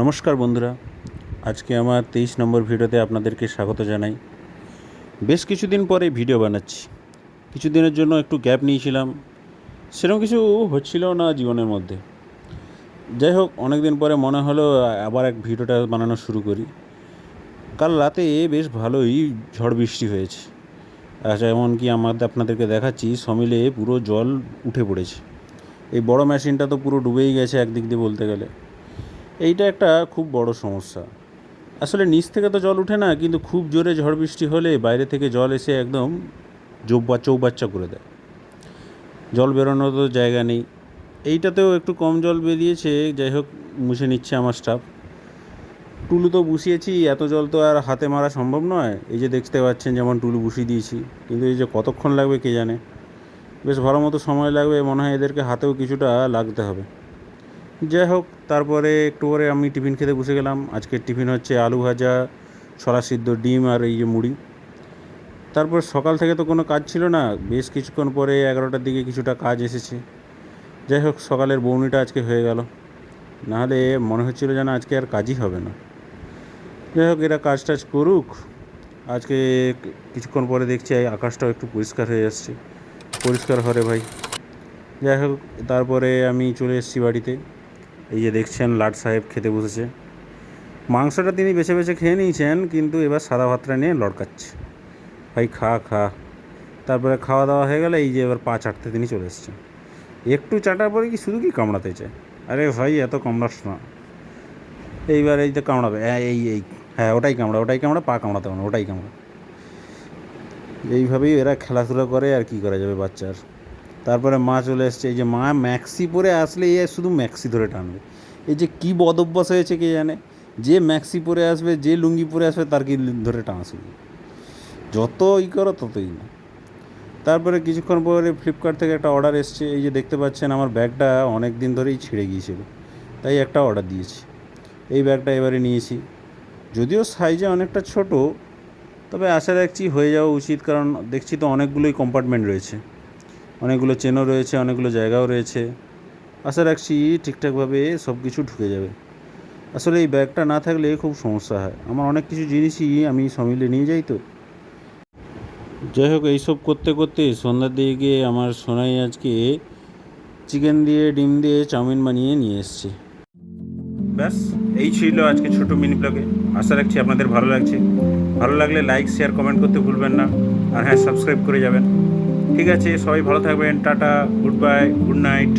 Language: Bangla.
নমস্কার বন্ধুরা, আজকে আমার তেইশ নম্বর ভিডিওতে আপনাদেরকে স্বাগত জানাই। বেশ কিছুদিন পরে ভিডিও বানাচ্ছি। কিছুদিনের জন্য একটু গ্যাপ নিয়েছিলাম। সেরকম কিছু হচ্ছিল না জীবনের মধ্যে। যাই হোক অনেক দিন পরে মনে হলো আবার এক ভিডিওটা বানানো শুরু করি। কাল রাতে বেশ ভালোই ঝড় বৃষ্টি হয়েছে। আচ্ছা এমনকি আমাদের আপনাদেরকে দেখাচ্ছি, সমিলে পুরো জল উঠে পড়েছে। এই বড় মেশিনটা তো পুরো ডুবেই গেছে একদিক দিয়ে বলতে গেলে। এইটা একটা খুব বড় সমস্যা। আসলে নিচ থেকে তো জল উঠে না, কিন্তু খুব জোরে ঝড় বৃষ্টি হলে বাইরে থেকে জল এসে একদম জোব্বা চৌবাচ্চা করে দেয়। জল বেরোনোর তো জায়গা নেই। এইটাতেও একটু কম জল বেরিয়েছে, যাই হোক মুছে নিচ্ছে আমার স্টাফ টুলু তো বসিয়েছি, এত জল তো আর হাতে মারা সম্ভব নয়। এই যে দেখতে পাচ্ছেন যেমন টুলু বসিয়ে দিয়েছি, কিন্তু এই যে কতক্ষণ লাগবে কে জানে? বেশ ভালো মতো সময় লাগবে, মনে হয় এদেরকে হাতেও কিছুটা লাগতে হবে। যাই হোক, তারপরে একটু পরে আমি টিফিন খেতে বসে গেলাম। আজকে টিফিন হচ্ছে আলু ভাজা ছড়া সিদ্ধ ডিম আর এই যে মুড়ি। তারপর সকাল থেকে তো কোনো কাজ ছিল না, বেশ কিছুক্ষণ পরে এগারোটার দিকে কিছুটা কাজ এসেছে। যাই হোক, সকালের বৌনিটা আজকে হয়ে গেল। নাহলে মনে হচ্ছিল যেন আজকে আর কাজই হবে না। যাই হোক, এরা কাজ টাজ করুক। আজকে কিছুক্ষণ পরে দেখছি আকাশটাও একটু পরিষ্কার হয়ে যাচ্ছে পরিষ্কার হরে ভাই। যাই হোক, তারপরে আমি চলে এসেছি বাড়িতে। এই যে দেখছেন লাট সাহেব খেতে বসেছে। মাংসটা তিনি বেছে বেছে খেয়ে নিয়েছেন, কিন্তু এবার সাদা ভাতটা নিয়ে লড়কাচ্ছে। ভাই, খা খা। তারপরে খাওয়া দাওয়া হয়ে গেলে এই যে এবার পা চাটতে তিনি চলে এসছেন। একটু চাটার পরে কি শুধু কি কামড়াতে চায়? আরে ভাই, এত কামড়াস না। এইবার এই তো কামড়াবে এই এই হ্যাঁ ওটাই কামড়া ওটাই কামড়া, পা কামড়াতে হবে না, ওটাই কামড়া। এইভাবেই এরা খেলাধুলা করে আর কি করা যাবে বাচ্চার। তারপরে মা চলে এসছে। এই যে মা ম্যাক্সি পরে আসলে এ শুধু ম্যাক্সি ধরে টানবে। এই যে কী বদ অভ্যাস হয়েছে কে জানে? যে ম্যাক্সি পরে আসবে, যে লুঙ্গি পরে আসবে, তার কি ধরে টানা শুরু? যত ই করো, ততই না। তারপরে কিছুক্ষণ পরে ফ্লিপকার্ট থেকে একটা অর্ডার এসছে। এই যে দেখতে পাচ্ছেন, আমার ব্যাগটা অনেক দিন ধরেই ছিঁড়ে গিয়েছিল। তাই একটা অর্ডার দিয়েছি। এই ব্যাগটা এবারে নিয়েছি। যদিও সাইজে অনেকটা ছোট, তবে আশা রাখছি হয়ে যাওয়া উচিত। কারণ দেখছি তো অনেকগুলোই কম্পার্টমেন্ট রয়েছে। অনেকগুলো চেনও রয়েছে, অনেকগুলো জায়গাও রয়েছে। আশা রাখছি ঠিকঠাকভাবে সব কিছু ঢুকে যাবে। আসলে এই ব্যাগটা না থাকলে খুব সমস্যা হয়। আমার অনেক কিছু জিনিসই আমি সমিলে নিয়ে যাই তো। যাই হোক, এইসব করতে করতে সন্ধ্যার দিকে আমার সোনাই আজকে চিকেন দিয়ে, ডিম দিয়ে চাউমিন বানিয়ে নিয়ে এসছে। ব্যাস, এই ছিল আজকে ছোট মিনি ব্লগে। আশা রাখছি আপনাদের ভালো লাগছে। ভালো লাগলে লাইক, শেয়ার, কমেন্ট করতে ভুলবেন না। আর হ্যাঁ সাবস্ক্রাইব করে যাবেন। ঠিক আছে সবাই ভালো থাকবেন tata good bye good night.